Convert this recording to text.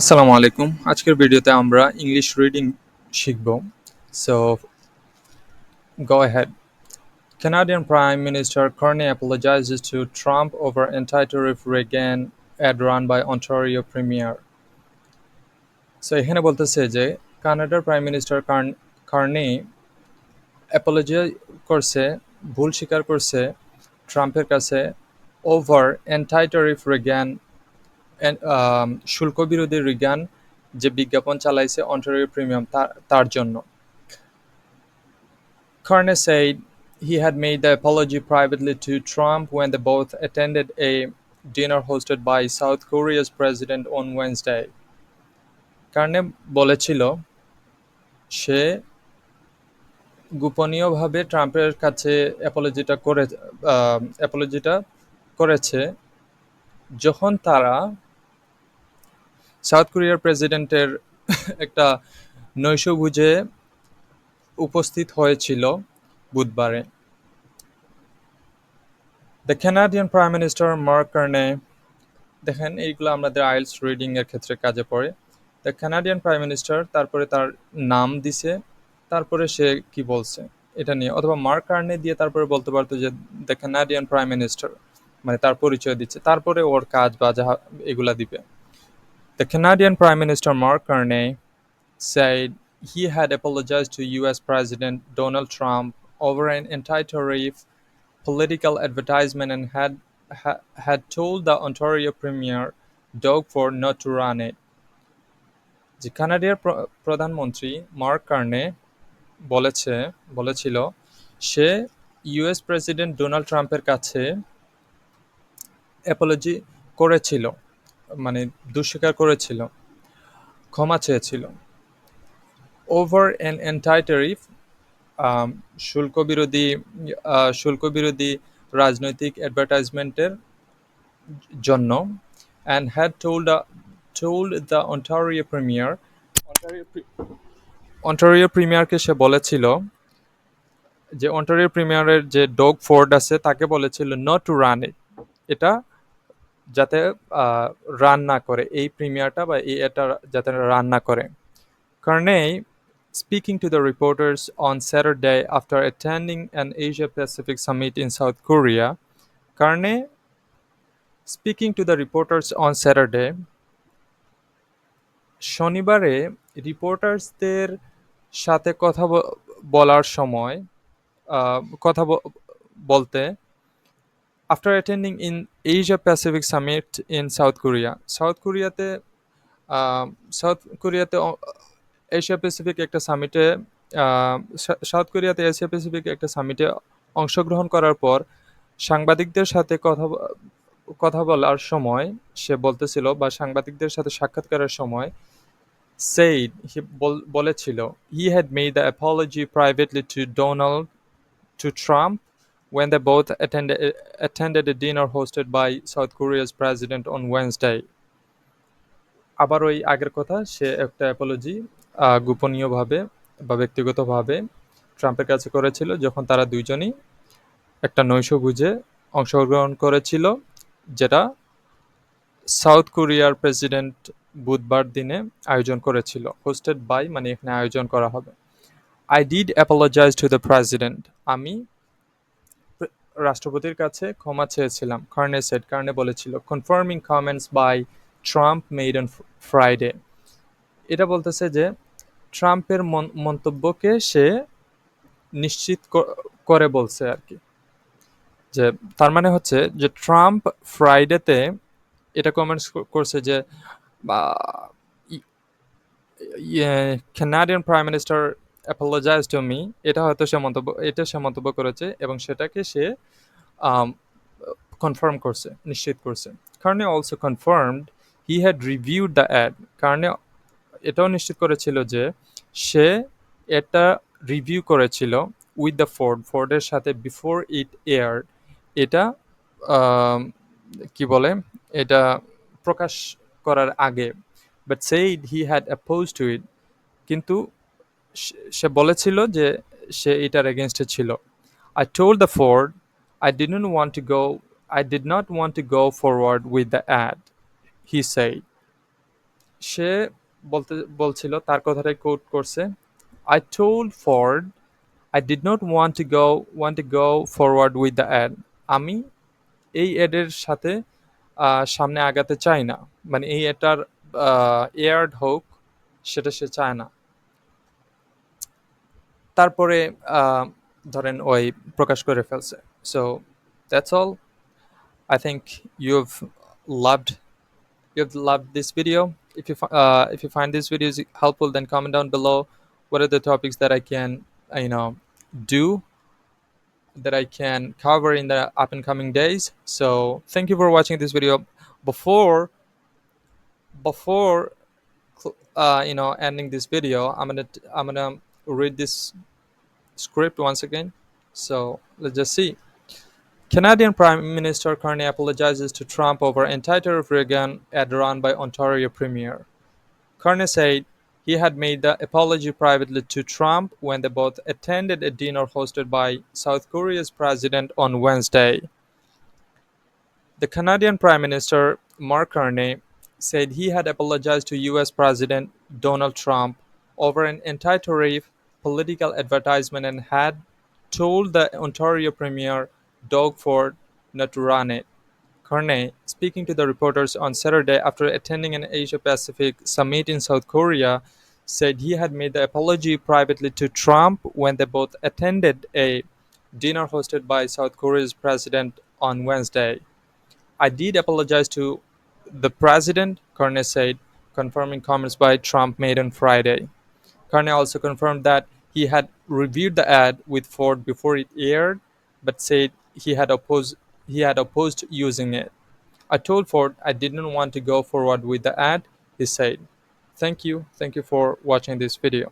আসসালামু আলাইকুম। আজকের ভিডিওতে আমরা ইংলিশ রিডিং শিখব। So go ahead. Canadian Prime Minister Carney apologizes to Trump over anti-tariff Reagan ad run by Ontario Premier. So এখানে বলতেছে যে কানাডার প্রাইম মিনিস্টার কার্নি অ্যাপোলজি করছে, ভুল স্বীকার করছে ট্রাম্পের কাছে ওভার অ্যান্টাই ট্যারিফ রেগান শুল্ক বিরোধী রিগান যে বিজ্ঞাপন চালাইছে অন্টারিও প্রিমিয়াম তার জন্য Carney said he had made the apology privately to Trump when they both attended a dinner hosted by South Korea's president on Wednesday. কার্নে বলেছিল সে গোপনীয়ভাবে ট্রাম্পের কাছে অ্যাপোলজিটা করে অ্যাপোলজিটা করেছে যখন তারা সাউথ কোরিয়ার প্রেসিডেন্টের একটা নৈশভোজে উপস্থিত হয়েছিল বুধবারে। The Canadian prime minister Mark Carney দেখেন এইগুলো আমাদের আইলস রিডিং এর ক্ষেত্রে কাজে পড়ে। দ্য ক্যানাডিয়ান প্রাইম মিনিস্টার তারপরে তার নাম দিছে, তারপরে সে কি বলছে এটা নিয়ে, অথবা মার্ক কার্নে দিয়ে তারপরে বলতে পারতো যে দ্য ক্যানাডিয়ান প্রাইম মিনিস্টার মানে তার পরিচয় দিচ্ছে, তারপরে ওর কাজ বা যাহা এগুলা দিবে। The Canadian prime minister Mark Carney said he had apologized to US President Donald Trump over an anti-tariff political advertisement and had ha, had told the Ontario Premier Doug Ford not to run it. যে কানাডিয়ার প্রধানমন্ত্রী mark কার্নে বলেছে বলেছিল সে US president Donald ট্রাম্পের কাছে Apology করেছিল মানে দুস্বীকার করেছিল, ক্ষমা চেয়েছিল। ওভার অ্যান অ্যান্টাই ট্যারিফ শুল্ক বিরোধী শুল্ক বিরোধী রাজনৈতিক অ্যাডভার্টাইজমেন্টের জন্য and had told told the Ontario premier Ontario প্রিমিয়ারকে সে বলেছিল যে অন্টারিও প্রিমিয়ারের যে ডগ ফোর্ড আছে তাকে বলেছিল নট টু রান ইট এটা যাতে রান না করে এই প্রিমিয়ারটা বা এই এটা যাতে রান না করে। Carney speaking to the reporters on Saturday after attending an Asia Pacific summit in South Korea Carney speaking to the reporters on Saturday শনিবারে রিপোর্টার্সদের সাথে কথা বলার সময় কথা বলতে after attending in Asia Pacific summit in South Korea South কোরিয়াতে South কোরিয়াতে এশিয়া প্যাসিফিক একটা সামিটে সাউথ কোরিয়াতে এশিয়া প্যাসিফিক একটা সামিটে অংশগ্রহণ করার পর সাংবাদিকদের সাথে কথা কথা বলার সময় সে বলতেছিল বা সাংবাদিকদের সাথে সাক্ষাৎকারের সময় সেইড হি বলেছিল he had made the apology privately to Donald to Trump when they both attended, attended a dinner hosted by South Korea's president on Wednesday. আবার ওই আগের কথা সে একটা অ্যাপোলজি গোপনীয়ভাবে বা ব্যক্তিগতভাবে ট্রাম্পের কাছে করেছিল যখন তারা দুইজনই একটা নৈশভোজে অংশগ্রহণ করেছিল যেটা সাউথ কোরিয়ার প্রেসিডেন্ট বুধবার দিনে আয়োজন করেছিল হোস্টেড বাই মানে এখানে আয়োজন করা হবে I did apologise to the president আমি রাষ্ট্রপতির কাছে ক্ষমা চেয়েছিলাম। কার্নে সেট কার্নে বলেছিল confirming comments by Trump made on Friday এটা বলতেছে যে ট্রাম্পের মন্তব্যকে সে নিশ্চিত করে বলছে আর কি যে, তার মানে হচ্ছে যে ট্রাম্প ফ্রাইডেতে এটা কমেন্টস করছে যে Canadian prime minister apologise to me এটা হয়তো সে মন্তব্য, এটা সে মন্তব্য করেছে এবং সেটাকে সে কনফার্ম করছে, নিশ্চিত করছে। Carney also confirmed he had reviewed the ad Carney এটাও নিশ্চিত করেছিল যে সে এটা রিভিউ করেছিল উইথ দ্য ফোর্ড ফোর্ডের সাথে বিফোর ইট এয়ার এটা কি বলে, এটা প্রকাশ করার আগে but said he had oppose to it কিন্তু সে বলেছিল যে সে এটার এগেনস্টে ছিল। I told the Ford I didn't want to go I did not want to go forward with the ad he said সে বলতে, বলছিল, তার কথাটাই কোট করছে। I told Ford I did not want to go want to go forward with the ad আমি এই অ্যাডের সাথে সামনে আগাতে চাই না। মানে এই এটার এয়ার্ড হোক, সেটা সে চায় না। তারপরে আহ, ধরেন ওই প্রকাশ করে ফেলছে so that's all I think you've loved you've loved this video. If you fi- uh, if you find this videos helpful, then comment down below. What are the topics that I can uh, you know do that I can cover in the up and coming days. So thank you for watching this video. Before before cl- uh, you know ending this video, I'm gonna t- I'm gonna read this script once again. So let's just see. Canadian Prime Minister Carney apologizes to Trump over anti-tariff Reagan ad run by Ontario Premier. Carney said he had made the apology privately to Trump when they both attended a dinner hosted by South Korea's president on Wednesday. The Canadian Prime Minister, Mark Carney, said he had apologized to US President Donald Trump over an anti tariff political advertisement and had told the Ontario Premier, Doug Ford, not to run it. Carney, speaking to the reporters on Saturday after attending an Asia Pacific summit in South Korea, said he had made the apology privately to Trump when they both attended a dinner hosted by South Korea's president on Wednesday. I did apologize to the president, Carney said, confirming comments by Trump made on Friday. Carney also confirmed that he had reviewed the ad with Ford before it aired, but said he had opposed he had opposed using it. I told Ford I didn't want to go forward with the ad, he said. Thank you. Thank you for watching this video.